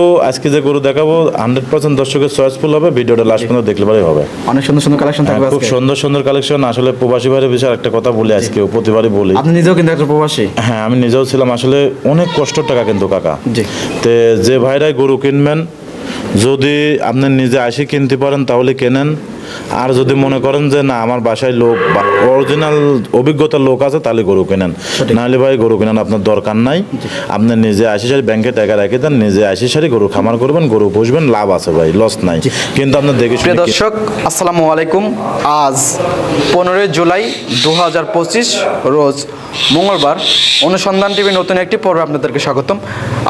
তো আজকে যে গরু দেখাবো হান্ড্রেড পার্সেন্ট দর্শকের চয়েসফুল হবে ভিডিওটা লাস্ট পর্যন্ত দেখলে পরে হবে। অনেক সুন্দর সুন্দর কালেকশন থাকবে হ্যাঁ, খুব সুন্দর সুন্দর কালেকশন আসলে প্রবাসী ভাইয়ের বিষয়ে একটা কথা বলি আজকে প্রতিবারই বলি। আপনি নিজেও কিন্তু একটা প্রবাসী। হ্যাঁ আমি নিজেও ছিলাম আসলে অনেক কষ্ট টাকা কিন্তু কাকা। তে যে ভাইরাই গরু কিনবেন যদি আপনি নিজে আসি কিনতে পারেন তাহলে কেনেন? আর যদি মনে করেন যে না আমার বাসায় লোক অরিজিনাল অভিজ্ঞতার লোক আছে তাহলে গরু কেনেন। নাহলে ভাই গরু কেনেন আপনার দরকার নাই। আপনি নিজে আসি সারি ব্যাংকে টাকা রেখে দেন নিজে আসি সারি গরু খামার করবেন গরু পুষবেন লাভ আছে ভাই লস নাই। কিন্তু আপনার দেখে প্রিয় দর্শক আসসালামু আলাইকুম। আজ পনেরোই জুলাই দু হাজার পঁচিশ রোজ মঙ্গলবার অনুসন্ধান টিভি নতুন একটি পর্বে আপনাদেরকে স্বাগতম।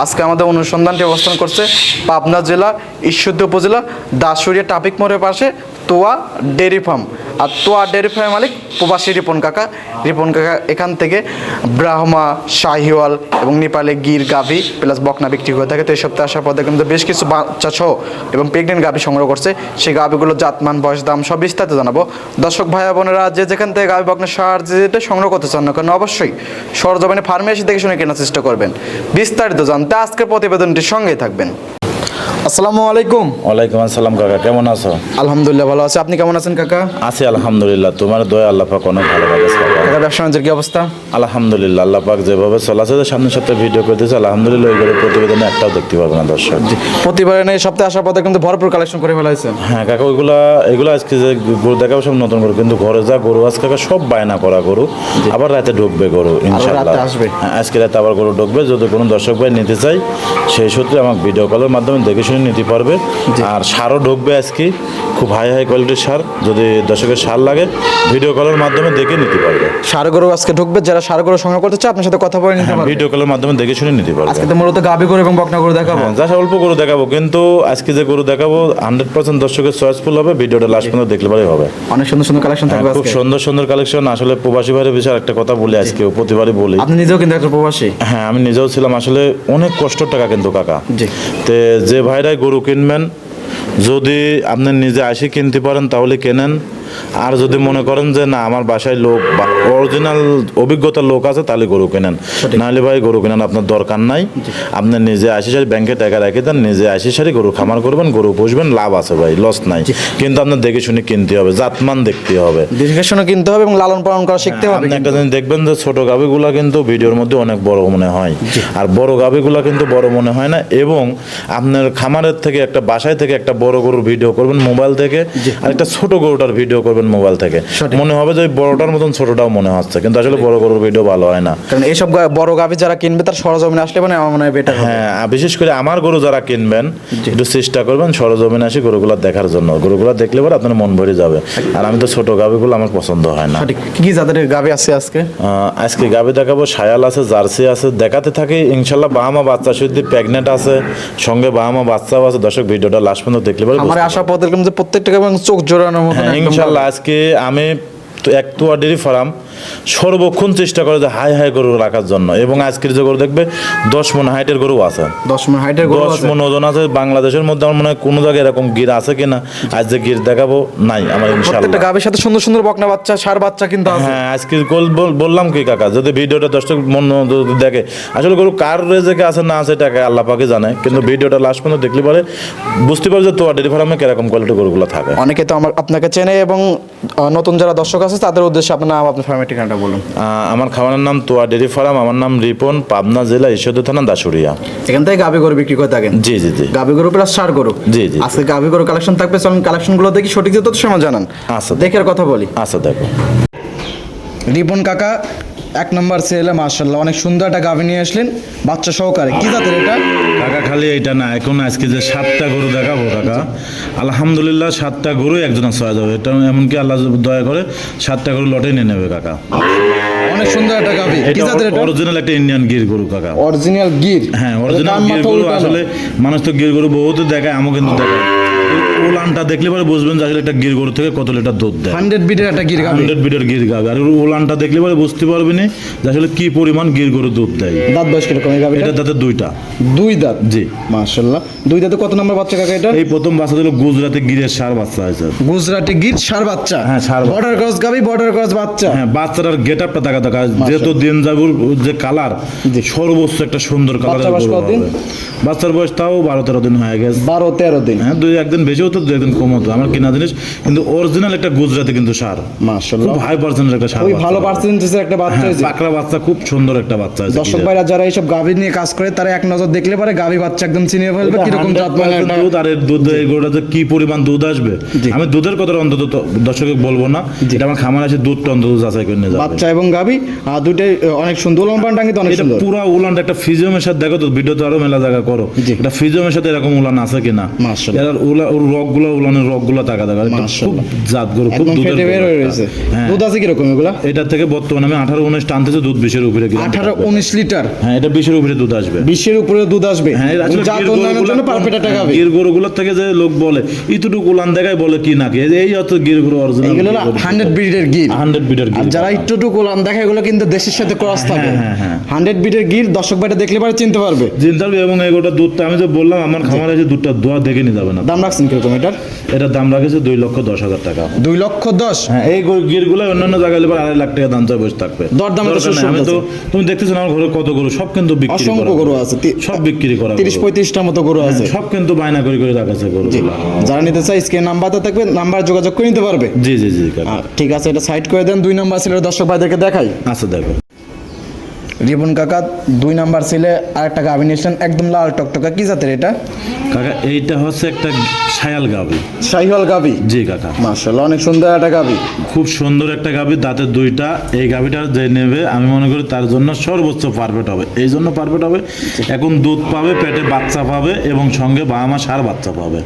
আজকে আমাদের অনুসন্ধানটি অবস্থান করছে পাবনা জেলা ঈশ্বরদী উপজেলা দাসুরিয়া ট্রাফিক মোড়ের পাশে তোয়া ডেয়ারি ফার্ম। আর তোয়া ডেয়ারি ফার্মের মালিক প্রবাসী রিপন কাকা। রিপন কাকা এখান থেকে ব্রাহ্মা, শাহিওয়াল এবং নেপালে গির গাভি প্লাস বকনা বিক্রি করে থাকে। তো এই সপ্তাহে আসার পর দেখলাম বেশ কিছু বাচ্চা সহ এবং প্রেগনেন্ট গাভি সংগ্রহ করছে। সেই গাভিগুলো জাতমান, বয়স, দাম সব বিস্তারিত জানাব। দর্শক, ভাই বোনেরা, যে যেখান থেকে গাভি, বকনা, সার যেটা সংগ্রহ করতে চান না কারণ অবশ্যই সরজমিনে ফার্মেসি দেখে শুনে কেনার চেষ্টা করবেন। বিস্তারিত জানতে আজকের প্রতিবেদনটির সঙ্গেই থাকবেন। আসসালামু আলাইকুম। ওয়ালাইকুম আসসালাম কাকা কেমন আছো? আলহামদুলিল্লাহ ভালো আছে। আপনি কেমন আছেন কাকা? আছি আলহামদুলিল্লাহ তোমার দয়া আল্লাহ পাক অনেক ভালো লাগছে কাকা। ব্যবসা বাণিজ্যের কি অবস্থা? আলহামদুলিল্লাহ আল্লাহ পাক যেভাবে চলাছে যে সামনের সপ্তাহে ভিডিও করতেছে আলহামদুলিল্লাহ ওইগুলো প্রতিবেদনে একটাও দেখতে পারবে না দর্শক। প্রতিবারে এই সপ্তাহে আসার পর কিন্তু ভরপুর কালেকশন করে ফেলা হয়েছে। হ্যাঁ কাকা ওইগুলা এগুলো আজকে যে গরু দেখাবো সব নতুন গরু কিন্তু ঘরে যা গরু আজকে কাকা সব বায়না করা গরু। আবার রাতে ঢুকবে গরু ইনশাল্লাহ রাতে আসবে। হ্যাঁ আজকে রাতে আবার গরু ঢুকবে যদি কোনো দর্শক ভাই নিতে চাই সেই সূত্রে আমাকে ভিডিও কলের মাধ্যমে দেখে শুনে নিতে পারবে। আর সারও ঢুকবে আজকে। খুব হাই হাই কোয়ালিটির সার। যদি দর্শকের সার লাগে ভিডিও কলের মাধ্যমে দেখে নিতে পারবে। সারগরু আজকে ঢুকবে। যারা সারগরু সংগ্রহ করতে চায় আপনার সাথে কথা বলে নিতে ভিডিও কলের মাধ্যমে দেখে শুনে নিতে পারবে। আজকে তো মূলত গাবি গরু এবং বকনা গরু দেখাবো। হ্যাঁ, যা অল্প গরু দেখাবো কিন্তু আজকে যে গরু দেখাবো হান্ড্রেড পার্সেন্ট দর্শকের চয়েসফুল হবে। ভিডিওটা লাস্ট পর্যন্ত দেখলে পরেই হবে। অনেক সুন্দর সুন্দর কালেকশন হ্যাঁ, থাকবে খুব সুন্দর সুন্দর কালেকশন আসলে প্রবাসী ভাইয়ের বিষয়ে একটা কথা বলি আজকে প্রতিবারই বলি। আপনি নিজেও কিন্তু একটা প্রবাসী। হ্যাঁ আমি নিজেও ছিলাম। আসলে অনেক কষ্টর টাকা কিন্তু কাকা। জি। তে যে ভাইরাই গরু কিনবেন। যদি আপনি নিজে আসি কিনতে পারেন তাহলে কেনেন? আর যদি মনে করেন যে না আমার বাসায় লোক অরিজিনাল অভিজ্ঞতার লোক আছে তাহলে গরু কেনেন। নাহলে ভাই গরু কেনেন আপনার দরকার নাই। আপনি নিজে আসি সারি ব্যাংকে টাকা রেখে দেন নিজে আসি সারি গরু খামার করবেন গরু পুষবেন লাভ আছে ভাই লস নাই। কিন্তু আপনার দেখে শুনে কিনতে হবে জাতমান দেখতে হবে। দেখে শুনে কিনতে হবে এবং লালন পালন করা শিখতে হবে আপনি একটা জিনিস দেখবেন যে ছোট গাভিগুলা কিন্তু ভিডিওর মধ্যে অনেক বড় মনে হয়। আর বড় গাভিগুলা কিন্তু বড় মনে হয় না এবং আপনার খামারের থেকে একটা বাসায় থেকে একটা বড় গরুর ভিডিও করবেন মোবাইল থেকে আর একটা ছোট গরুটার ভিডিও করবেন মোবাইল থেকে। মনে হবে যে বড়টার মতন ছোটটাও মনে হচ্ছে কিন্তু আসলে বড় গরুর ভিডিও ভালো হয় না। কারণ এইসব বড় গাভি যারা কিনবে তার সরজমিনে আসলে মানে আমার মনে হয় বেটার হ্যাঁ বিশেষ করে আমার গরু যারা কিনবেন একটু চেষ্টা করবেন সরজমিনে আসি গরুগুলা দেখার জন্য। গরুগুলা দেখলে পরে আপনার মন ভরে যাবে। আর আমি তো ছোট গাভিগুলো আমার পছন্দ হয় না। কি জাতের গাভি আছে আজকে? আজকে গাবি দেখাবো সায়াল আছে জার্সি আছে দেখাতে থাকি। ইনশাল্লাহ বাহামা বাচ্চা শুদ্ধ প্রেগনেন্ট আছে সঙ্গে বাহামা বাচ্চাও আছে। দর্শক ভিডিওটা লাস্ট পর্যন্ত দেখলে পরে আমার আশা পথ দেখলাম যে প্রত্যেকটা এবং চোখ জোড়ানোর মতো হ্যাঁ, ইনশাল্লাহ আজকে আমি তো এক তুয়া সর্বক্ষণ চেষ্টা করে যে হাই হাই গরু রাখার জন্য। এবং আজকের যে গরু দেখবে দশ মন হাইটের গরু আছে। দশ মিনিট হাইটের গরু দশ মন ওজন আছে। বাংলাদেশের মধ্যে আমার মনে হয় কোনো জায়গায় এরকম গির আছে কিনা আজ যে গির দেখাবো নাই আমার গাভির সাথে সুন্দর সুন্দর বকনা বাচ্চা সার বাচ্চা কিন্তু আছে। হ্যাঁ আজকে বললাম কি কাকা যদি ভিডিওটা দর্শক মন যদি দেখে আসলে গরু কার রেজেকে আছে না আছে এটাকে আল্লাহ পাকে জানে কিন্তু ভিডিওটা লাস্ট পর্যন্ত দেখলে পরে বুঝতে পারবে যে তোয়া ডেরি ফার্মে কীরকম কোয়ালিটি গরুগুলো থাকে। অনেকে তো আমার আপনাকে চেনে এবং নতুন যারা দর্শক আছে তাদের উদ্দেশ্যে আপনার নাম আপনার ফ্যামিলি ঠিকানাটা বলুন। আমার খাবারের নাম তোয়া ডেরি ফার্ম আমার নাম রিপন পাবনা জেলা ঈশ্বর থানা দাসুরিয়া এখান থেকে গাভি গরু বিক্রি করে থাকেন? জি জি জি। গাভি গরু প্লাস সার গরু? জি, জি। আজকে গাভি গরু কালেকশন থাকবে সব কালেকশনগুলো দেখি সঠিক তথ্য সময় জানান। আচ্ছা। দেখার কথা বলি। আচ্ছা দেখো। রিপন কাকা এক নম্বর ছেলে মার্শাল্লাহ অনেক সুন্দর একটা গাভি নিয়ে আসলেন বাচ্চা সহকারে। কি জাতের এটা? কাকা খালি এটা না এখন আজকে যে সাতটা গরু দেখাবো কাকা আলহামদুলিল্লাহ সাতটা গরু একজনের ছয় যাবে এটা এমনকি আল্লাহ দয়া করে সাতটা গরু লটে নিয়ে নেবে কাকা। অনেক সুন্দর একটা গাভি। কি জাতের এটা? অরিজিনাল একটা ইন্ডিয়ান গির গরু কাকা। অরিজিনাল গির। হ্যাঁ অরিজিনাল গির গরু আসলে মানুষ তো গির গরু বহুত দেখায় আমও কিন্তু দেখায়। উলানটা দেখলে পরে বুঝবেন যে আসলে একটা গির গরু থেকে কত লিটার দুধ দেয়। হান্ড্রেড বিটের একটা গির গাবে হান্ড্রেড বিটের গির গাবে আর উলানটা দেখলে পরে বুঝতে পারবেন যে আসলে কি পরিমাণ গির গরু দুধ দেয়। দাঁত বয়স কীরকম এই এটা তাতে দুইটা। দুই দাঁত? জি। দুই দাঁতে কত নম্বর বাচ্চা কাকা এটা? এই প্রথম বাচ্চা গুজরাতে গিরের সার বাচ্চা হয়েছে। গুজরাটি গির সার বাচ্চা? হ্যাঁ, বাচ্চা। বর্ডার ক্রস গাবি বর্ডার ক্রস বাচ্চা? হ্যাঁ বাচ্চাটার গেট আপটা দেখা। দেখা যেহেতু দিন যাবুর যে কালার। সর্বোচ্চ একটা সুন্দর কালার বাচ্চার বয়স বাচ্চার বয়স তাও বারো তেরো দিন হয়ে গেছে। বারো তেরো দিন। হ্যাঁ দুই একদিন বেশি হতো দুই একদিন কম হতো আমার কিনা জিনিস কিন্তু অরিজিনাল একটা গুজরাটি কিন্তু সার। খুব হাই পার্সেন্টের একটা সার ভালো পার্সেন্টেজের একটা বাচ্চা হ্যাঁ, হয়েছে পাকড়া বাচ্চা খুব সুন্দর একটা বাচ্চা হয়েছে দর্শক ভাইরা যারা এইসব গাভী নিয়ে কাজ করে তারা এক নজর দেখলে পরে গাভী বাচ্চা একদম চিনিয়ে ফেলবে এটা কীরকম জাত 100% মানে একটা দুধ আর দুধ এই গরুটাতে কি পরিমাণ দুধ আসবে? আমি দুধের কথা অন্তত তো দর্শকে বলব না। এটা আমার খামার আছে অন্তত যাচাই করে নিয়ে যাবে। বাচ্চা এবং গাভী আর দুইটাই আহ, অনেক সুন্দর। লম্বান টাঙ্গি তো অনেক সুন্দর। পুরা উলান একটা ফিজিওমের সাথে দেখো তো ভিডিওতে আরও মেলা জায়গা করো। এটা ফিজিওমের সাথে এরকম উলান আছে কিনা? মাশাআল্লাহ। এর রগগুলো উলানের রগগুলো খুব জাত গরু খুব দুধের হয়ে দুধ আছে কীরকম এগুলা? থেকে বর্তমানে আমি আঠারো উনিশ টানতেছে দুধ বিশের উপরে আঠারো উনিশ লিটার? হ্যাঁ এটা বিশের উপরে দুধ আসবে। বিশের উপরে দুধ আসবে? হ্যাঁ জাত গির উন্নয়নের জন্য হ্যাঁ, গির গরুগুলোর থেকে যে লোক বলে ইতুটুকু উলান দেখায় বলে কি নাকি এই- এই হচ্ছে গির গরু অরিজিনাল এগুলো হান্ড্রেড গির। হান্ড্রেড আর যারা একটু একটু কোলান দেখে এগুলো কিন্তু দেশের সাথে ক্রস থাকে। হ্যাঁ, হ্যাঁ। হান্ড্রেড গির দর্শক ভাইটা দেখলে পরে চিনতে পারবে। জিন্তাল এবং এগোটা দুধটা আমি যে বললাম আমার খামারে এসে দুধটা দোয়া দেখে নিয়ে যাবে না। দাম রাখছেন কীরকম? এটার এটার দাম রাখেছে দুই লক্ষ দশ হাজার টাকা। দুই লক্ষ দশ? হ্যাঁ এই গিরগুলো অন্যান্য জায়গায় এবার আড়াই লাখ টাকা দাম চাই বসে থাকবে। দরদাম আমি তো তুমি দেখতেছো আমার ঘরে কত গরু সব কিন্তু বিক্রি অসংখ্য গরু আছে সব বিক্রি করা তিরিশ গরু। পঁয়ত্রিশটার মতো গরু আছে। সব কিন্তু বায়না করে করে রাখাছে গরু যারা নিতে চাই স্ক্রিন নাম্বারটা থাকবে নাম্বার যোগাযোগ করে নিতে পারবে। জি জি জি ঠিক আছে এটা সাইড করে দেন দুই নাম্বার ছেলে দর্শক ভাইদেরকে দেখাই। আচ্ছা দেখো। রিবন কাকা দুই নাম্বার ছেলে আর একটা গাভী নিয়েছেন একদম লাল টকটকা। কি জাতের এটা? কাকা এইটা হচ্ছে একটা সায়াল গাবি। শাহিওয়াল গাভী জি কাকা। মার্শাল্লাহ অনেক সুন্দর একটা গাভী খুব সুন্দর একটা গাভি দাঁতের দুইটা। এই গাভিটা যে নেবে আমি মনে করি তার জন্য সর্বোচ্চ পারফেক্ট হবে। এই জন্য পারফেক্ট হবে। এখন দুধ পাবে পেটে বাচ্চা পাবে এবং সঙ্গে বাবা মা সার বাচ্চা পাবে।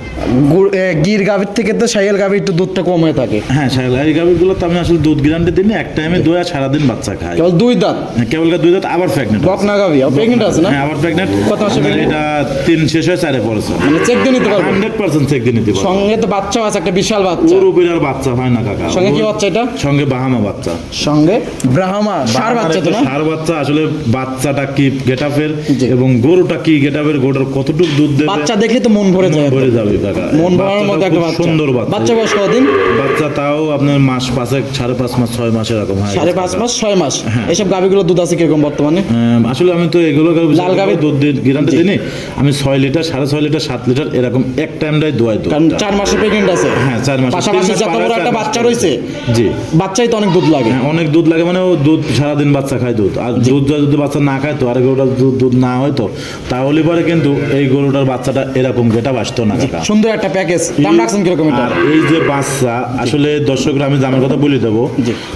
গুড়- এ, গির গাভীর থেকে তো শাহিয়াল গাভী একটু দুধটা কম হয়ে থাকে। হ্যাঁ সায়াল এই গাভিগুলো তো আমি আসলে দুধ গ্যারান্টি দিই না এক টাইমে দুই আর সারাদিন বাচ্চা খায় কেবল দুই দাঁত? হ্যাঁ, কেবল দুই দাঁত আবার প্রেগনেন্ট বকনা প্রেগনেন্ট আছে না? হ্যাঁ আবার প্রেগনেন্ট কত মাসে এটা তিন শেষ হয়ে চারে পড়েছে। মানে চেক দিয়ে নিতে পারবে? হান্ড্রেড পার্সেন্ট চেক দিয়ে নিতে পারবে। সঙ্গে তো বাচ্চাও আছে একটা বিশাল বাচ্চা। ওর উপরে আর বাচ্চা হয় না কাকা। সঙ্গে কি বাচ্চা এটা? সঙ্গে বাহামা বাচ্চা। সঙ্গে? ব্রাহ্মা সার বাচ্চা তো না? সার বাচ্চা আসলে বাচ্চাটা কি গেটাফের? এবং গরুটা কি গেটাফের? গরুটার কতটুকু দুধ দেবে? বাচ্চা দেখলে তো মন ভরে যায়। ভরে যাবে কাকা। মন ভরার মতো একটা বাচ্চা। সুন্দর বাচ্চা। বাচ্চা বয়স কতদিন? বাচ্চা তাও আপনার মাস পাঁচে সাড়ে পাঁচ মাস ছয় মাস এরকম হয়। সাড়ে পাঁচ মাস ছয় মাস। এইসব গাভীগুলো দুধ আছে কীরকম বর্তমানে? আসলে আমি তো এগুলো লাল গাভীর- দুধ গ্যারান্টি দিই আমি ছয় লিটার সাড়ে ছয় লিটার সাত লিটার এরকম এক টাইমটাই দোয়াই দুধ। কারণ চার মাসে প্রেগনেন্ট আছে। হ্যাঁ চার মাস পাশাপাশি যত বড় একটা বাচ্চা রয়েছে জি। বাচ্চাই তো অনেক দুধ লাগে। হ্যাঁ, অনেক দুধ লাগে মানে ও দুধ সারাদিন বাচ্চা খায় দুধ। আর দুধ যদি বাচ্চা না খায় তো আর গরুটার দুধ না হয় তো। তাহলে পরে কিন্তু এই গরুটার বাচ্চাটা এরকম গেটা বাঁচতো না সুন্দর একটা প্যাকেজ দাম রাখছেন কীরকম এটা? এই যে বাচ্চা আসলে দর্শকরা আমি দামের কথা বলে দেবো।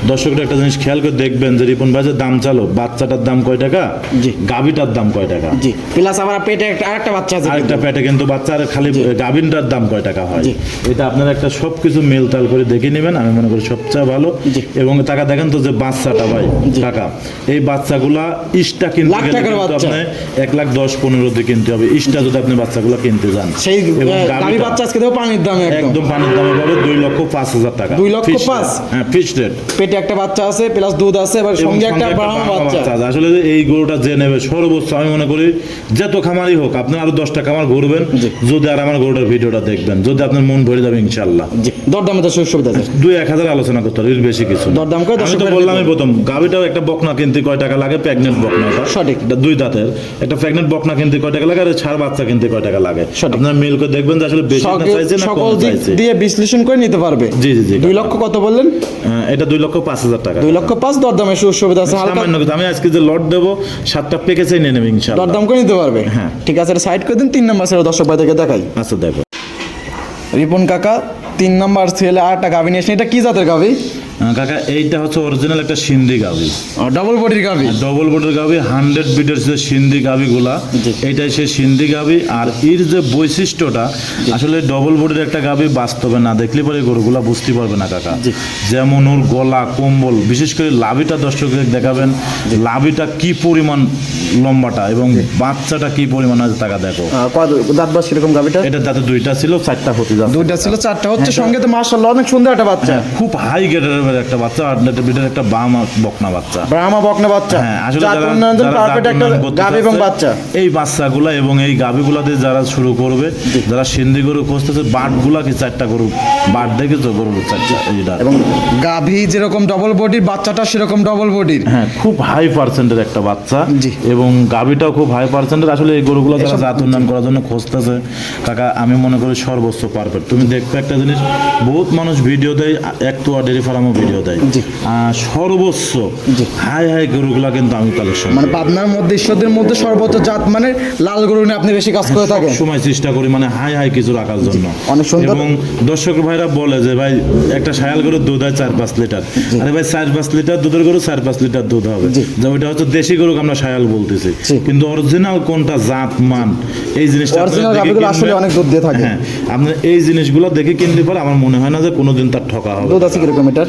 দর্শকরা একটা জিনিস খেয়াল করে দেখবেন যে রিপন ভাই যে দাম চালো বাচ্চাটার দাম কয় টাকা? জি। গাভিটার দাম কয় টাকা? জি। প্লাস আবার পেটে একটা আরেকটা বাচ্চা আছে আরেকটা পেটে কিন্তু বাচ্চা আর খালি গাভিনটার দাম কয় টাকা হয়। জি। এটা আপনারা একটা সব কিছু মেলতাল করে দেখে নেবেন আমি মনে করি সবচেয়ে ভালো। এবং টাকা দেখেন তো যে বাচ্চাটা ভাই টাকা। এই বাচ্চাগুলা ইস্টা কিনতে গেলে। আপনি এক লাখ দশ পনেরো দিয়ে কিনতে হবে। ইস্টা যদি আপনি বাচ্চাগুলো কিনতে যান। সেই গাভী বাচ্চা আজকে দেবো পানির দামে একদম। পানির দামে পাবে দুই লক্ষ পাঁচ হাজার টাকা। দুই লক্ষ পাঁচ? হ্যাঁ ফিক্সড রেট পেটে একটা বাচ্চা আছে প্লাস দুধ আছে এবার সঙ্গে একটা বাচ্চা আছে। আসলে এই গরুটা যে নেবে সর্বোচ্চ আমি মনে করি যত খামারই হোক আপনি আরও দশটা খামার ঘুরবেন যদি আর আমার গরুটার ভিডিওটা দেখবেন যদি আপনার মন ভরে যাবে ইনশাল্লাহ দরদামে তো সুযোগ সুবিধা দুই এক হাজার আলোচনা করতে হবে বেশি কিছু। দরদাম করে আমি তো বললামই প্রথম গাভিটাও একটা বকনা কিনতে কয় টাকা লাগে প্রেগনেন্ট বকনাটা সঠিক। দুই দাঁতের। একটা প্রেগনেন্ট বকনা কিনতে কয় টাকা লাগে আর ছাড় বাচ্চা কিনতে কয় টাকা লাগে। আপনার মিল করে দেখবেন যে আসলে বেশি না চাইছে না কম চাইছে দিয়ে বিশ্লেষণ করে নিতে পারবে। জি জি জি। দুই লক্ষ কত বললেন? এটা দুই লক্ষ পাঁচ হাজার টাকা। দুই লক্ষ পাঁচ দরদামে সুযোগ সুবিধা আছে হালকা আমি আজকে যে লট দেবো সাতটা প্যাকেজে নিয়ে নেবে ইনশাল্লাহ দরদাম করে নিতে পারবে? হ্যাঁ। ঠিক আছে সাইড করে দিন তিন নাম্বার ছেলে দর্শক থেকে দেখাই। আচ্ছা দেখো। রিপন কাকা তিন নাম্বার ছেলে আটটা গাভী নিয়ে। এটা কি জাতের গাভী? কাকা এইটা হচ্ছে অরিজিনাল একটা সিন্ধি গাভি ডবল বডির গাভি ডবল বোর্ডের গাভি হান্ড্রেড বিটের যে সিন্ধি গাভিগুলা জি। এটাই সে সিন্ধি গাভি আর এর যে বৈশিষ্ট্যটা আসলে ডবল বোর্ডের একটা গাভি বাস্তবে না দেখলে পরে গরুগুলা বুঝতে পারবে না কাকা। যেমন ওর গলা কম্বল বিশেষ করে লাভিটা দর্শকদের দেখাবেন লাভিটা কি পরিমাণ লম্বাটা এবং বাচ্চাটা কি পরিমাণ আছে টাকা দেখো। দাঁত বাস কীরকম গাভিটা এটা তাতে দুইটা ছিল চারটা হতে দুইটা ছিল চারটা হচ্ছে সঙ্গে তো মার্শাল্লাহ অনেক সুন্দর একটা বাচ্চা। খুব হাই গ্রেডের একটা বাচ্চা আর একটা বিটের একটা বাম বকনা বাচ্চা। ব্রাহ্মা বকনা বাচ্চা। হ্যাঁ আসলে পারফেক্ট একটা গাভি এবং বাচ্চা। এই বাচ্চাগুলা এবং এই গাভিগুলা দিয়ে যারা শুরু করবে যারা সিন্ধি গরু খুঁজতেছে বাটগুলা কি চারটা গরু বাট দেখেছ গরু চারটা এইটা এবং গাভি যেরকম ডবল বডির বাচ্চাটা সেরকম ডবল বডির হ্যাঁ খুব হাই পার্সেন্টের একটা বাচ্চা। এবং গাভিটাও খুব হাই পার্সেন্টের আসলে এই গরুগুলো যারা জাত উন্নয়ন করার জন্য খুঁজতেছে কাকা আমি মনে করি সর্বোচ্চ পারফেক্ট তুমি দেখবে একটা জিনিস বহুত মানুষ ভিডিও দেয় এক তোয়া ডেরি ফার্মও ভিডিও দেয়। জি। আর সর্বোচ্চ হাই হাই গরুগুলা কিন্তু আমি কালেকশন মানে পাবনার মধ্যে ঈশ্বরদের মধ্যে সর্বোচ্চ জাত মানে লাল গরু নিয়ে আপনি বেশি কাজ করে থাকেন। সময় চেষ্টা করি মানে হাই হাই কিছু রাখার জন্য। অনেক সুন্দর। এবং দর্শক ভাইরা বলে যে ভাই একটা সায়াল গরুর দুধ হয় চার পাঁচ লিটার। আরে ভাই চার পাঁচ লিটার দুধের গরু চার পাঁচ লিটার দুধ হবে। জি। যে ওইটা হচ্ছে দেশি গরুকে আমরা সায়াল বলতেছি। কিন্তু অরিজিনাল কোনটা জাত মান এই জিনিসটা আসলে অনেক দুধ দিয়ে থাকে। হ্যাঁ আপনার এই জিনিসগুলো দেখে কিনলে পরে আমার মনে হয় না যে কোনোদিন তার ঠকা হবে। দুধ আছে কীরকম এটার?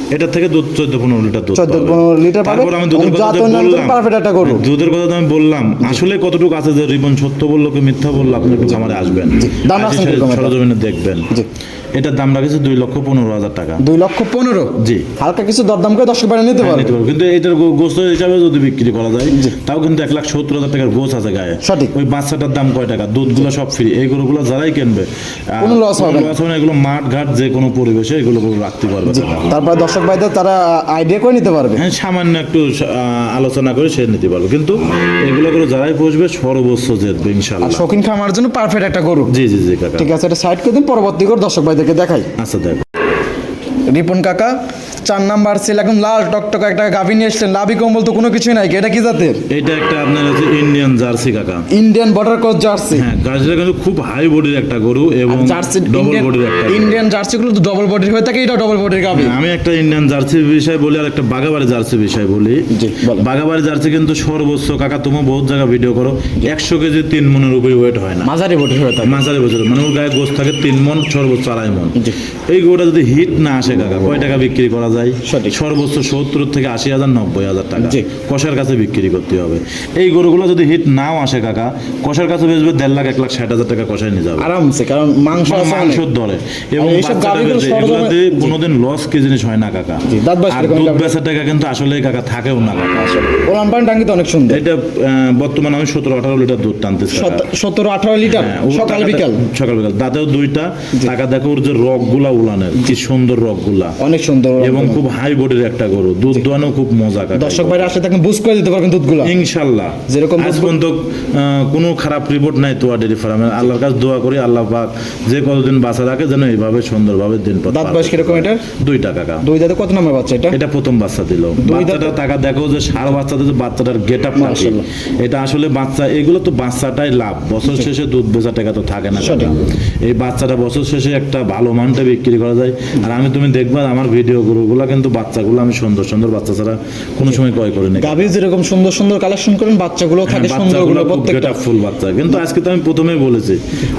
এটা থেকে দুধ চোদ্দ পনেরো লিটার দুধ 14 পাবে। 15 লিটার তারপর আমি দুধের কথা বললাম perfect একটা গরু। দুধের কথা তো আমি বললাম আসলে কতটুকু আছে যে রিবন সত্য বলল কি মিথ্যা বলল আপনি একটু খামারে আসবেন? সরজমিনে দেখবেন। এটার দাম রাখেছে দুই লক্ষ পনেরো হাজার টাকা। দুই লক্ষ পনেরো? জি। হালকা কিছু দরদাম করে দর্শক বাইরে নিতে হ্যাঁ, পারবে। কিন্তু এটার গোস্ত হিসাবে যদি বিক্রি করা যায় তাও কিন্তু এক লাখ সত্তর হাজার টাকার গোছ আছে গায়ে। সঠিক। ওই বাচ্চাটার দাম কয় টাকা? দুধগুলো সব ফ্রি এই গরুগুলো যারাই কিনবে কোনো loss হবে না। এগুলো মাঠ ঘাট যে কোনো পরিবেশে এগুলো রাখতে পারবে তারা। তারপর দর্শক ভাইদের তারা আইডিয়া করে নিতে পারবে। হ্যাঁ সামান্য একটু আলোচনা করে সে নিতে পারবে। কিন্তু এগুলো করে যারাই পুষবে সর্বোচ্চ জিতবে আর ইনশাল্লাহ শৌখিন খামার জন্য পারফেক্ট একটা গরু। জি জি জি কাকা। ঠিক আছে এটা সাইড করে দিন পরবর্তী করে দর্শক ভাইদেরকে দেখাই। আচ্ছা দেখো। রিপন কাকা চার নাম্বার সেল একদম লাল টকটক একটা গাভী নিয়ে এসছেন। লাভি কম্বল তো কোনো কিছুই নাই এটা কি জাতের? এটা একটা আপনার হচ্ছে ইন্ডিয়ান জার্সি কাকা। ইন্ডিয়ান বর্ডার ক্রস জার্সি হ্যাঁ গাছটা কিন্তু খুব হাই বডির একটা গরু এবং জার্সি ডবল বডির একটা ইন্ডিয়ান জার্সি গুলো তো ডবল বডির হয়ে থাকে এটা ডবল বডির গাভী। হ্যাঁ, আমি একটা ইন্ডিয়ান জার্সির বিষয় বলি আর একটা বাগাবাড়ি জার্সি বিষয় বলি। বাগাবাড়ি জার্সি কিন্তু সর্বোচ্চ কাকা তুমি বহুত জায়গা ভিডিও করো একশো কেজি তিন মনের উপরে ওয়েট হয় না। মাঝারি বডির হয়ে থাকে। মাঝারি বছর মানে ওর গায়ে গোস থাকে তিন মন সর্বোচ্চ আড়াই মন। জি। এই গরুটা যদি হিট না আসে কাকা কয় টাকা বিক্রি করা যায়? সঠিক। সর্বোচ্চ সত্তর থেকে আশি হাজার নব্বই হাজার টাকা। কষার কাছে বিক্রি করতে হবে। এই গরুগুলো যদি হিট নাও আসে কাকা কষার কাছে বেচবে দেড় লাখ এক লাখ ষাট হাজার টাকা কষায় নিয়ে যাবে। আরামসে কারণ মাংস আছে মাংস ধরে এবং এগুলোতে কোনোদিন লস কি জিনিস হয় না কাকা। আর দুধ বেচার টাকা কিন্তু আসলে কাকা থাকেও না কাকা। ওলান পান টাঙ্গি তো অনেক সুন্দর। এটা বর্তমানে আমি সতেরো আঠারো লিটার দুধ টানতেছি সতেরো আঠারো লিটার? হ্যাঁ, সকাল বিকাল? সকাল বিকাল। দাঁতেও দুইটা টাকা দেখো ওর যে রকগুলা উলানের কি সুন্দর রক গুলা অনেক সুন্দর। এবং খুব হাই বডির একটা গরু। দুধ দোয়ানো খুব মজা কাকা দর্শক ভাইরা আসলে তাকে বুঝ করে দিতে পারবেন দুধগুলো। যেরকম আজ পর্যন্ত কোনো খারাপ রিপোর্ট নাই তোয়া ডেরি ফার্মের আল্লাহর কাছে দোয়া করি আল্লাহ পাক যে কতদিন বাঁচা রাখে যেন এইভাবে সুন্দরভাবে দিন পথ দাঁত বয়স কীরকম। এটার? দুইটা কাকা দুই দাঁতে কত নাম্বার বাচ্চা এটা? এটা প্রথম বাচ্চা দিল। বাচ্চাটা টাকা দেখো যে সার বাচ্চাদের বাচ্চাটার গেট আপ এটা আসলে বাচ্চা এগুলো তো বাচ্চাটাই লাভ। বছর শেষে দুধ বেচা টাকা তো থাকে না। এই বাচ্চাটা বছর শেষে একটা ভালো মানটা বিক্রি করা যায়। আর আমি তুমি দেখবা আমার ভিডিও গুলো কিন্তু বাচ্চাগুলো আমি সুন্দর সুন্দর বাচ্চা ছাড়া কোনো সময় ক্রয় করি না যেরকম সুন্দর সুন্দর কালেকশন করেন বাচ্চাগুলো থাকে সুন্দর বাচ্চাগুলো গুলো প্রত্যেকটা। ফুল বাচ্চা। কিন্তু আজকে তো আমি প্রথমেই বলেছি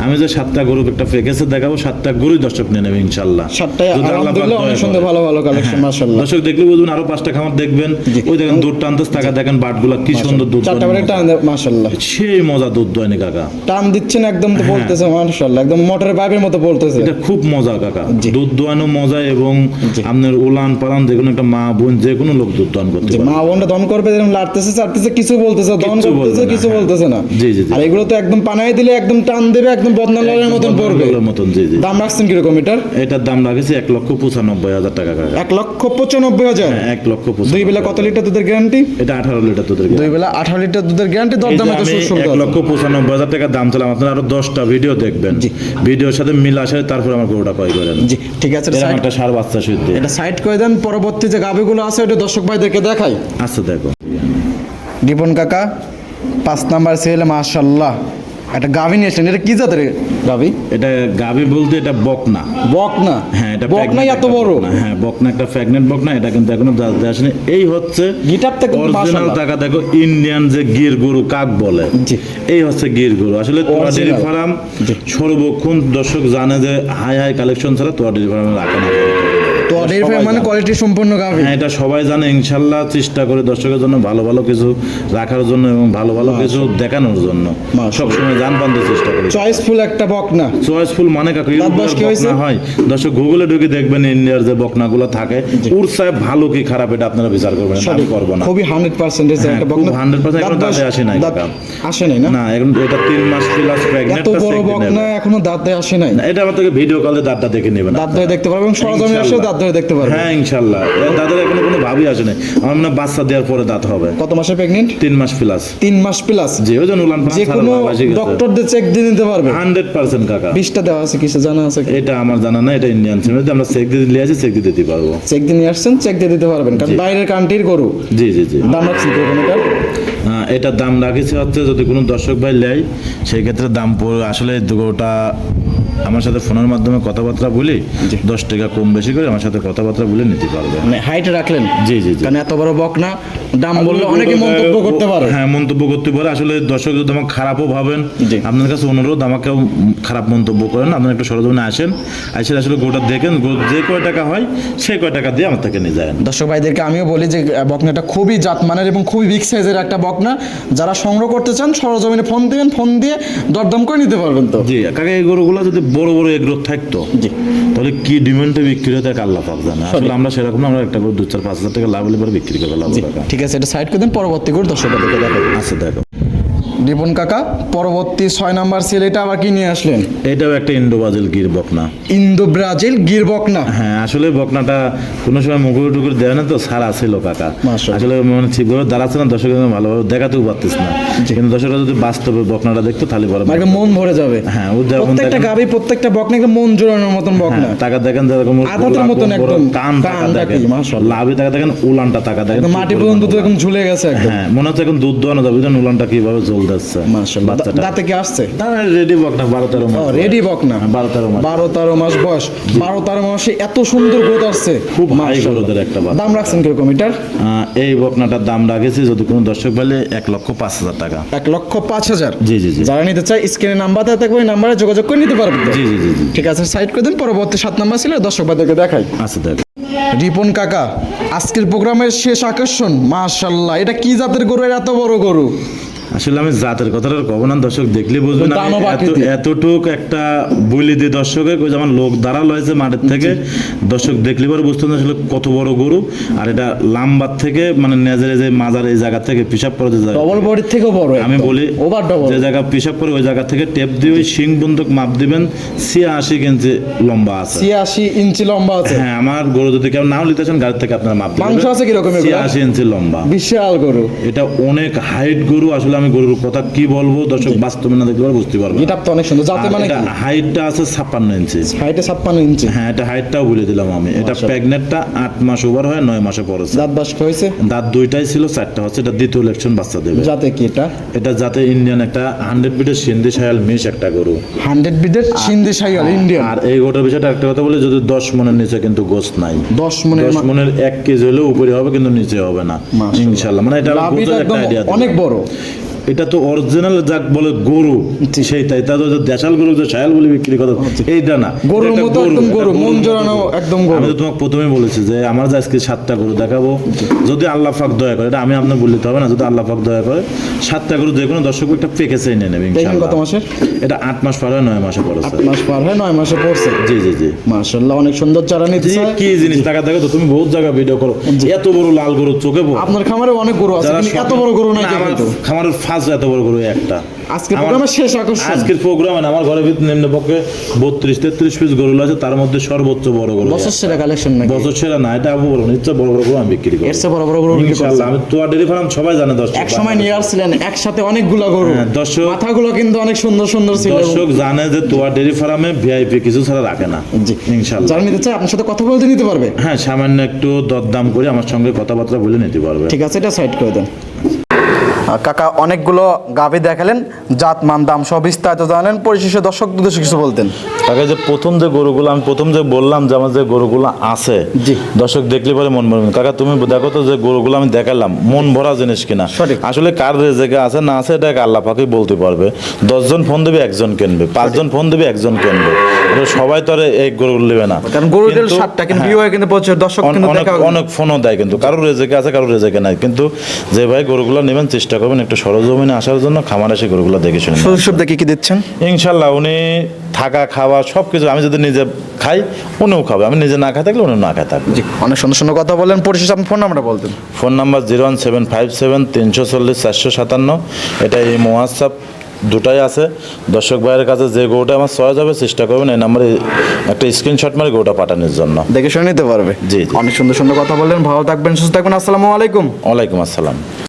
আমি যে সাতটা গরু একটা প্যাকেজে দেখাবো সাতটা গরুই দর্শক নিয়ে নেবে ইনশাল্লাহ। সাতটায় আলহামদুলিল্লাহ অনেক সুন্দর। ভালো ভালো কালেকশন হ্যাঁ, মাশাআল্লাহ। দর্শক দেখলে বুঝবেন আরও পাঁচটা খামার দেখবেন। ওই দেখেন দুধ টানতে টাকা দেখেন বাটগুলা কি সুন্দর দুধ চারটা দোয়ানো বারে টান মাশাআল্লাহ। সেই মজা দুধ দোয়ানি কাকা। টান দিচ্ছেন একদম হ্যাঁ। তো বলতেছে মাশাআল্লাহ। একদম মোটরের পাইপের মতো বলতেছে। এটা খুব মজা কাকা। দুধ দোয়ানো মজা এবং আপনার উলান পালান যে কোনো একটা মা বোন যে কোনো লোক দোয়ান করতে পারে। মা বোনটা দন করবে যেরকম লাড়তেছে চাটতেছে কিছু বলতেছে দন করতেছে কিছু হ্যাঁ। বলতেছে না। জি, জি। আর এগুলো তো একদম পানায় দিলে একদম টান দেবে একদম বদনালের মতন পড়বে। মতন জি জি। দাম রাখছেন কীরকম এটার? এটার দাম রাখেছি এক লক্ষ পঁচানব্বই হাজার টাকা এক লক্ষ পঁচানব্বই হাজার? হ্যাঁ, এক লক্ষ দুই বেলা কত লিটার দুধের গ্যারান্টি এটা আঠারো লিটার দুধের দুই বেলা আঠারো লিটার দুধের গ্যারান্টি দর এই যে দামে তো এক লক্ষ পঁচানব্বই হাজার টাকা দাম ছিলাম আপনারা আরও দশটা ভিডিও দেখবেন। জি। ভিডিওর সাথে মিল আসে তারপর আমার গরুটা ক্রয় করেন। জি ঠিক আছে একটা সার বাচ্চা শুদ্ধ। এটা সাইড করে দেন পরবর্তী যে গাভিগুলো আছে ওটা দর্শক ভাইদেরকে দেখাই। আচ্ছা দেখো। রিপন কাকা পাঁচ নাম্বার সিরিয়ালে মাশাল্লাহ একটা গাভি নিয়েছেন এটা কি জাতের গাভি? এটা গাবি বলতে এটা বকনা। বক না হ্যাঁ এটা বক নাই এত বড়? বকনা। হ্যাঁ বকনা একটা প্রেগনেন্ট বকনা এটা কিন্তু এখনও আসেনি। এই হচ্ছে গিটারটা কিন্তু অরিজিনাল টাকা দেখো ইন্ডিয়ান যে গির গরু কাক বলে এই হচ্ছে গির গরু। আসলে Original। ডেরি ফার্ম সর্বক্ষণ দর্শক জানে যে হাই হাই কালেকশন ছাড়া তোয়া ডেরি ফার্মে রাখে না। তো ডেয়ারি মানে কোয়ালিটি সম্পূর্ণ গাভি। হ্যাঁ এটা সবাই জানে ইনশাল্লাহ চেষ্টা করে দর্শকের জন্য ভালো ভালো কিছু রাখার জন্য এবং ভালো ভালো কিছু দেখানোর জন্য। সবসময় জান চেষ্টা করি। চয়েসফুল একটা বক না চয়েসফুল মানে কাকু? বকনা হয়। দর্শক গুগলে ঢুকে দেখবেন ইন্ডিয়ার যে বকনাগুলো থাকে। উর সাহেব ভালো কি খারাপ এটা আপনারা বিচার করবেন আমি করব না। খুবই হ্যাঁ, একটা বক খুব না 100% এখনও দাঁতে আসে নাই আসে নাই না? না এখন এটা তিন মাস প্লাস এখনও দাঁতে আসে নাই। এটা আমার থেকে ভিডিও কলে দাঁতটা দেখে নেবেন দাঁত ধরে দেখতে পারবে এবং সরজমে এসে দাঁত ধরে দেখতে পারবে। হ্যাঁ ইনশাল্লাহ। দাঁতের এখনও কোনো ভাবই আসে নাই। আমার মনে বাচ্চা দেওয়ার পরে দাঁত হবে। কত মাসে প্রেগনেন্ট তিন মাস প্লাস তিন মাস প্লাস যে ওই জন্য উলান যে কোনো ডক্টরদের চেক দিয়ে নিতে পারবে। হান্ড্রেড পার্সেন্ট কাকা। বিষটা দেওয়া আছে কিছু জানা আছে এটা আমার জানা না এটা ইন্ডিয়ান সিম আমরা চেক দিয়ে দিলে আছে চেক দিয়ে দিতে পারব। চেক দিয়ে নিয়ে আসছেন চেক দিয়ে দিতে পারবেন। কারণ। বাইরের কান্ট্রির গরু। জি জি জি। দাম রাখছি এটার? আহ, দাম রাখেছে হচ্ছে যদি কোনো দর্শক ভাই নেয় সেই ক্ষেত্রে দাম পড়ে আসলে ওটা আমার সাথে ফোনের মাধ্যমে কথাবার্তা বলি। দশ টাকা কম বেশি করে আমার সাথে কথাবার্তা বলে নিতে পারবে। মানে হাইট রাখলেন? জি জি কারণ এত বড় বক না দাম বললে অনেকে মন্তব্য করতে পারে। হ্যাঁ মন্তব্য করতে পারে। আসলে দর্শক যদি আমাকে খারাপও ভাবেন। আপনার কাছে অনুরোধ আমাকেও খারাপ মন্তব্য করেন। আপনারা একটু সরজমিনে আসেন আসলে আসলে গোটা দেখেন গো- যে কয় টাকা হয় সেই কয় টাকা দিয়ে আমার থেকে নিয়ে যায়। দর্শক ভাইদেরকে আমিও বলি যে বকনাটা খুবই জাতমানের এবং খুবই বিগ সাইজের একটা বকনা। যারা সংগ্রহ করতে চান সরজমিনে ফোন দিবেন ফোন দিয়ে দরদাম করে নিতে পারবেন তো। জি কাকা এই গরুগুলো যদি বড় বড় এগ্রোথ থাকতো। তাহলে কি ডিমান্ডে বিক্রি হতে আল্লাহ পাক জানে আসলে আমরা সেরকম না, আমরা একটা করে দু চার পাঁচ হাজার টাকা লাভ হলে পরে বিক্রি করে লাভ ঠিক আছে এটা সাইড করে দেন পরবর্তী করে দেখেন। আচ্ছা দেখো। রিপন কাকা পরবর্তী ছয় নাম্বার সিল এটা আবার কি নিয়ে আসলেন? এটাও একটা ইন্দো ব্রাজিল গির বকনা। ইন্দো ব্রাজিল গির বকনা? হ্যাঁ আসলে বকনাটা কোনো সময় মুকুর টুকুর দেয় না তো সারা ছিল কাকা। আসলে মানে ঠিকভাবে দাঁড়াচ্ছে না দর্শক ভালোভাবে দেখাতেও পারতিস না। কিন্তু দর্শকরা যদি বাস্তবে বকনাটা দেখতো তাহলে পরে একদম মন ভরে যাবে। হ্যাঁ প্রত্যেকটা গাবি প্রত্যেকটা বকনা একদম মন জোড়ানোর মতন বকনা। হ্যাঁ, টাকা দেখেন যেরকম আদাতের মতন বড় বড় একদম কান টাকা দেখেন। লাভি টাকা দেখেন উলানটা টাকা দেখেন। মাটি পর্যন্ত তো। এখন ঝুলে গেছে একদম। হ্যাঁ মনে হচ্ছে এখন দুধ দোয়ানো যাবে উলানটা কীভাবে জল যাচ্ছে। দাঁতে কি আসছে? রেডি বকনা বারো তেরো মাস ও রেডি বকনা হ্যাঁ, বারো তেরো মাস। বারো তেরো মাস বয়স। বারো তেরো মাসে এত সুন্দর গ্রোথ আসছে। খুব হাই মাশাআল্লাহ। গ্রোথের একটা দাম রাখছেন কীরকম এটার? আহ, এই বকনাটার দাম রাখেছি যদি কোনো দর্শক পেলে এক লক্ষ পাঁচ হাজার টাকা। এক লক্ষ পাঁচ হাজার? জি জি জি। যারা নিতে চায় স্ক্রিনে নাম্বার দেওয়া থাকবে ওই নাম্বারে যোগাযোগ করে নিতে পারবে। জি জি জি ঠিক আছে সাইড করে দিন পরবর্তী সাত নাম্বার ছিল দর্শক দেখাই। আচ্ছা দেখ। রিপন কাকা আজকের প্রোগ্রামের শেষ আকর্ষণ মাশাল্লাহ এটা কি জাতের গরু? এত বড় গরু। আসলে আমি জাতের কথাটা কব না দর্শক দেখলে বুঝবেন। এতটুক একটা বলি দিই দর্শকে যেমন লোক দাঁড়াল হয়েছে মাঠের থেকে দর্শক দেখলে পরে বুঝতে না আসলে কত বড় গরু আর এটা লাম্বার থেকে মানে নেজের যে মাজার এই জায়গা থেকে পিসাব করে যে জায়গা। ডবল বডির থেকেও বড় আমি বলি ওভার ডবল যে জায়গা পিসাব করে ওই জায়গা থেকে টেপ দিয়ে ওই শিং বন্ধক মাপ দিবেন ছিয়াশি ইঞ্চি লম্বা আছে। ছিয়াশি ইঞ্চি লম্বা আছে। হ্যাঁ আমার গরু যদি কেউ নাও নিতেছেন গাড়ি থেকে আপনার মাপ দিবেন। মাংস আছে কীরকম? ছিয়াশি ইঞ্চি লম্বা। বিশাল গরু। এটা অনেক হাইট গরু আসলে আমি গরুর কথা কি বলব? দর্শক বাস্তবে না পরে বুঝতে পারবে। এটা তো অনেক সুন্দর। যাতে মানে হাইটটা আছে ছাপ্পান্ন ইঞ্চি। হাইটে ছাপ্পান্ন ইঞ্চি। হ্যাঁ এটা হাইটটাও বলে দিলাম আমি। এটা প্রেগনেন্টটা আট মাস ওভার হয় নয় মাসে পড়েছে দাঁত বাস হয়েছে? দাঁত দুইটাই ছিল চারটা হচ্ছে। এটা দ্বিতীয় ইলেকশন বাচ্চা দেবে। যাতে কি এটা? এটা যাতে ইন্ডিয়ান একটা হান্ড্রেড বিটের সিন্ধি সায়াল মিশ একটা গরু। হান্ড্রেড বিডের সিন্ধি সাইয়াল ইন্ডিয়ান আর এই গোটার বিষয়টা একটা কথা বলে যদি দশ মনের নিচে কিন্তু গোস্ত নাই। দশ মনের দশ মা- মনের এক কেজি হলেও উপরে হবে কিন্তু নিচে হবে না। ইনশাল্লাহ মানে এটা একটা একদম অনেক বড়। এটা তো অরিজিনাল যাক বলে গরু সেই তাই তা তো দেশাল গরু যে সায়াল বলে বিক্রি করে এইটা না। এটা মতো একদম গরু, মন জোড়ানো গরু। একদম গরু। আমি তো তোমাকে প্রথমে বলেছি যে আমার যে আজকে সাতটা গরু দেখাবো যদি আল্লাহ পাক দয়া করে এটা আমি আপনার বলতে হবে না যদি আল্লাহ পাক দয়া করে সাতটা গরু যে কোনো দর্শক একটা পেকেছে নিয়ে নেবে ইনশাআল্লাহ কত মাসের? এটা আট মাস পরে নয় মাসে পড়েছে। মাস পার হয় নয় মাসে পড়ছে? জি জি জি। মাশাল্লাহ অনেক সুন্দর চারা নিতে কি জিনিস টাকা দেখো তো তুমি বহুত জায়গা ভিডিও করো। এত বড় লাল গরু চোখে পড়ে। আপনার খামারে অনেক গরু আছে কিন্তু এত বড় গরু নাই কিন্তু। খামারের ফার্স্ট এত বড় গরু একটা। আমার- প্রোগ্রামের শেষ আকর্ষণ। আজকের প্রোগ্রামে আমার ঘরের ভিতরে নিম্ন পক্ষে বত্রিশ তেত্রিশ পিস গরু আছে তার মধ্যে সর্বোচ্চ বড় গরু বছর সেরা কালেকশন নাকি? বছর সেরা না এটা আবু বলুন ইচ্ছা বড় বড় গরু আমি বিক্রি করি। এর বড় বড় গরু। ইনশাআল্লাহ আমি তোয়া ডেরি ফার্ম সবাই জানে দর্শক এক সময় নিয়ে আসছিলেন একসাথে অনেকগুলা গরু। হ্যাঁ, দর্শক- মাথাগুলো কিন্তু অনেক সুন্দর সুন্দর ছিল। দর্শক জানে যে তোয়া ডেরি ফার্মে ভিআইপি কিছু ছাড়া রাখে না। জি। ইনশাআল্লাহ। যারা নিতে চায় আপনার সাথে কথা বলতে নিতে পারবে? হ্যাঁ সামান্য একটু দরদাম করে আমার সঙ্গে কথাবার্তা বলে নিতে পারবে। ঠিক আছে এটা সাইড করে দেন। কাকা অনেকগুলো গাভী দেখালেন জাত মান দাম সব বিস্তারিত জানেন পরিশেষে দর্শক উদ্দেশ্যে কিছু বলতেন। তাকে যে প্রথম যে গরুগুলো আমি প্রথম যে বললাম যে আমার যে গরুগুলো আছে জি। দর্শক দেখলে পরে মন ভরবে। কাকা তুমি দেখো তো যে গরুগুলো আমি দেখালাম মন ভরা জিনিস কিনা। সঠিক। আসলে কার রেজেকে আছে না আছে এটা আল্লাহ পাকেই বলতে পারবে। দশজন ফোন দেবে একজন কিনবে। পাঁচজন ফোন দেবে একজন কিনবে। এটা সবাই তো আর এই গরুগুলো নেবে না। কারণ গরুদের কিন্তু- সাতটা কিন্তু হ্যাঁ। ভিউ কিন্তু প্রচুর দর্শক অন- কিন্তু অনেক দেখা অনেক ফোনও দেয় কিন্তু। কারোর রেজেকে আছে কারোর রেজেকে নাই। কিন্তু যে ভাই গরুগুলো নেবেন চেষ্টা করবেন একটু সরজমিনে আসার জন্য খামারে এসে গরুগুলো দেখে শুনে সুবিধা কি কি দিচ্ছেন? ইনশাল্লাহ উনি থাকা খাওয়া সব কিছু আমি যদি নিজে খাই উনিও খাবে। আমি নিজে না খাই থাকলে উনিও না খাই থাকবে জি অনেক সুন্দর সুন্দর কথা বলেন। পরিশেষে আপনি ফোন নাম্বারটা বলতেন। Phone number zero one seven five seven তিনশো চল্লিশ চারশো সাতান্ন। এটা এই হোয়াটসঅ্যাপ দুটাই আছে। দর্শক ভাইয়ের কাছে যে গরুটা আমার চয়েস হবে চেষ্টা করবেন এই নাম্বারে একটা স্ক্রিনশট মারি গরুটা পাঠানোর জন্য। দেখে শুনে নিতে পারবে। জি, জি। অনেক সুন্দর সুন্দর কথা বললেন। ভালো থাকবেন সুস্থ থাকবেন। আসসালামু আলাইকুম। ওয়ালাইকুম আসসালাম।